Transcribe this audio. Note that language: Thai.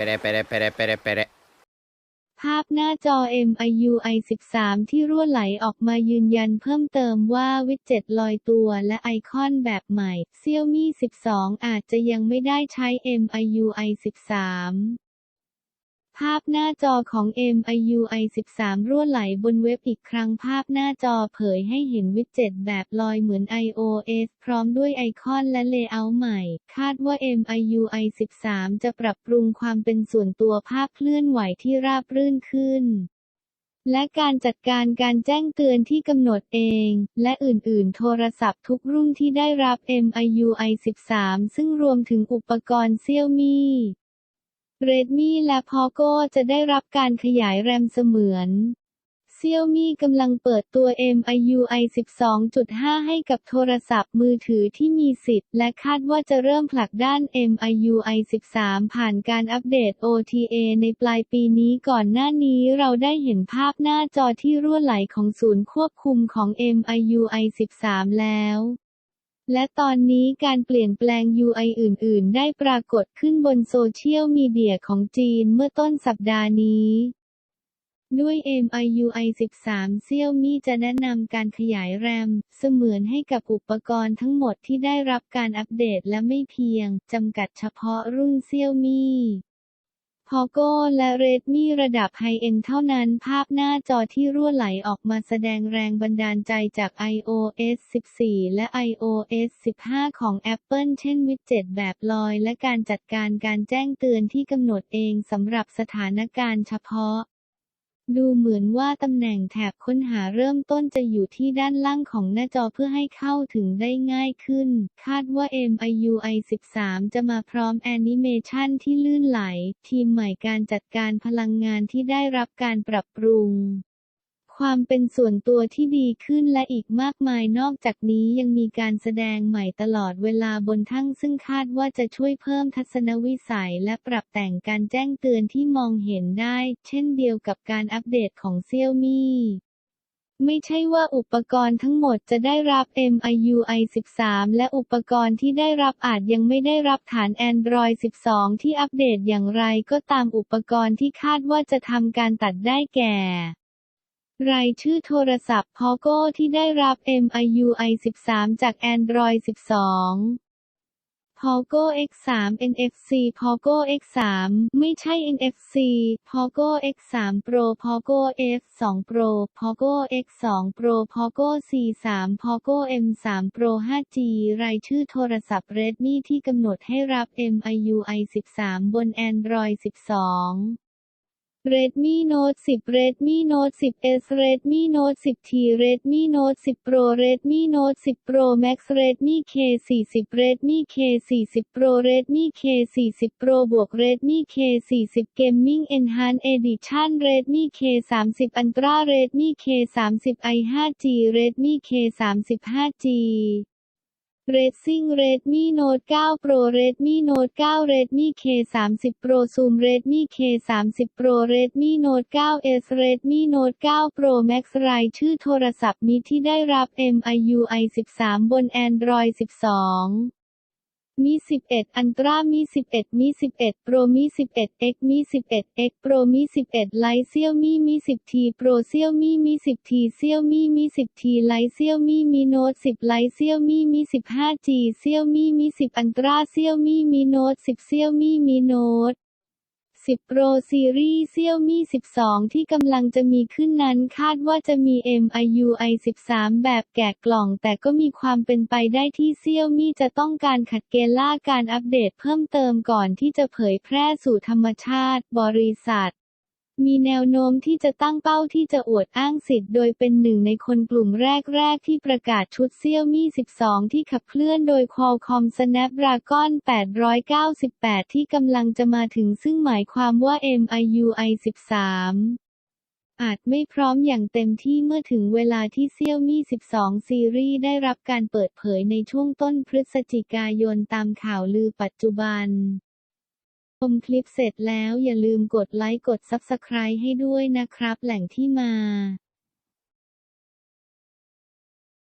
ไปได้ไปได้ไปได้ไปได้ภาพหน้าจอ MIUI 13 ที่รั่วไหลออกมายืนยันเพิ่มเติมว่าวิดเจ็ตลอยตัวและไอคอนแบบใหม่ Xiaomi 12 อาจจะยังไม่ได้ใช้ MIUI 13 ภาพหน้าจอของ MIUI 13 รั่วไหลบนเว็บอีกครั้งภาพหน้าจอเผยให้เห็นวิดเจ็ตแบบลอยเหมือน iOS พร้อมด้วยไอคอนและเลเยอร์ใหม่ คาดว่า MIUI 13 จะปรับปรุงความเป็นส่วนตัวภาพเคลื่อนไหวที่ราบรื่นขึ้น และการจัดการการแจ้งเตือนที่กำหนดเอง และอื่นๆ โทรศัพท์ทุกรุ่นที่ได้รับ MIUI 13 ซึ่งรวมถึงอุปกรณ์ Xiaomi Redmi และ Poco จะได้รับการขยายแรมเสมือน Xiaomi กำลังเปิดตัว MIUI 12.5 ให้กับโทรศัพท์มือถือที่มีสิทธิ์ และคาดว่าจะเริ่มผลักด้าน MIUI 13 ผ่านการอัปเดต OTA ในปลายปีนี้ก่อนหน้านี้เราได้เห็นภาพหน้าจอที่รั่วไหลของศูนย์ควบคุมของ MIUI 13 แล้ว และตอนนี้การเปลี่ยนแปลง UI อื่น ๆ ได้ปรากฏขึ้นบนโซเชียลมีเดียของจีนเมื่อต้นสัปดาห์นี้ ด้วย MIUI 13 Xiaomi จะแนะนำการขยายแรม เสมือนให้กับอุปกรณ์ทั้งหมดที่ได้รับการอัปเดตและไม่เพียงจำกัดเฉพาะรุ่นเซี่ยมี่ พอโก้และเรดมี่ระดับไฮเอนด์เท่านั้นภาพหน้าจอที่รั่วไหลออกมาแสดงแรงบันดาลใจจาก iOS 14 และ iOS 15 ของ Apple เช่นวิดเจ็ตแบบลอย และการจัดการการแจ้งเตือนที่กำหนดเองสำหรับสถานการณ์เฉพาะ ดูเหมือนว่าตำแหน่งแถบค้นหาเริ่มต้นจะอยู่ที่ด้านล่างของหน้าจอเพื่อให้เข้าถึงได้ง่ายขึ้น คาดว่า MIUI 13 จะมาพร้อมแอนิเมชันที่ลื่นไหล ทีมใหม่การจัดการพลังงานที่ได้รับการปรับปรุง ความเป็นส่วนตัวที่ดีขึ้นและอีกมากมายนอกจากนี้ยังมีการแสดงใหม่ตลอดเวลาบนทั้งซึ่งคาดว่าจะช่วยเพิ่มทัศนวิสัยและปรับแต่งการแจ้งเตือนที่มองเห็นได้ เช่นเดียวกับการอัปเดตของ Xiaomi ไม่ใช่ว่าอุปกรณ์ทั้งหมดจะได้รับ MIUI 13 และอุปกรณ์ที่ได้รับอาจยังไม่ได้รับฐาน Android 12 ที่อัปเดตอย่างไรก็ตามอุปกรณ์ที่คาดว่าจะทำการตัดได้แก่ รายชื่อโทรศัพท์ Poco ที่ได้รับ MIUI 13 จาก Android 12 Poco X3 NFC Poco X3 ไม่ใช่ NFC Poco X3 Pro Poco F2 Pro Poco X2 Pro Poco C3 Poco M3 Pro 5G รายชื่อโทรศัพท์ Redmi ที่กำหนดให้รับ MIUI 13 บน Android 12 Redmi Note 10 Redmi Note 10s Redmi Note 10T Redmi Note 10 Pro Redmi Note 10 Pro Max Redmi K40 Redmi K40 Pro Redmi K40 Pro บวก Redmi K40 Gaming Enhanced Edition Redmi K30 Ultra Redmi K30i 5G Redmi K30 5G Racing Redmi Note 9 Pro Redmi Note 9 Redmi K30 Pro Zoom Redmi K30 Pro Redmi Note 9s Redmi Note 9 Pro Max รายชื่อโทรศัพท์มีที่ได้รับ MIUI 13 บน Android 12 มี 11 อันตรามี 11 มี 11 โปรมี 11 X มี 11 X โปรมี 11 ไลเซียวมี มี 10 T โปรเซียวมี มี 10 T เซียวมี มี 10 T ไลเซียวมี มีโน้ต 10 ไลเซียวมี มี 15G เซียวมี มี 10 อันตราเซียวมี มีโน้ต 10 เซียวมี มีโน้ต 10 Pro Series Xiaomi 12 ที่กำลังจะมีขึ้นนั้นคาดว่าจะมี MIUI 13 แบบแกะกล่อง แต่ก็มีความเป็นไปได้ที่ Xiaomi จะต้องการขัดเกล่าการอัปเดตเพิ่มเติมก่อนที่จะเผยแพร่สู่ธรรมชาติ บริษัท มีแนวโน้มที่จะตั้งเป้าที่จะอวดอ้างสิทธิ์โดยเป็นหนึ่งในคนกลุ่มแรก ๆ ที่ประกาศชุด Xiaomi 12 ที่ขับเคลื่อนโดย Qualcomm Snapdragon 898 ที่กำลังจะมาถึงซึ่งหมายความว่า MIUI 13อาจไม่พร้อมอย่างเต็มที่เมื่อถึงเวลาที่ Xiaomi 12 ซีรีส์ได้รับการเปิดเผยในช่วงต้นพฤศจิกายนตามข่าวลือปัจจุบัน ชมคลิปเสร็จแล้วอย่าลืมกดไลค์กด Subscribe ให้ด้วยนะครับ แหล่งที่มา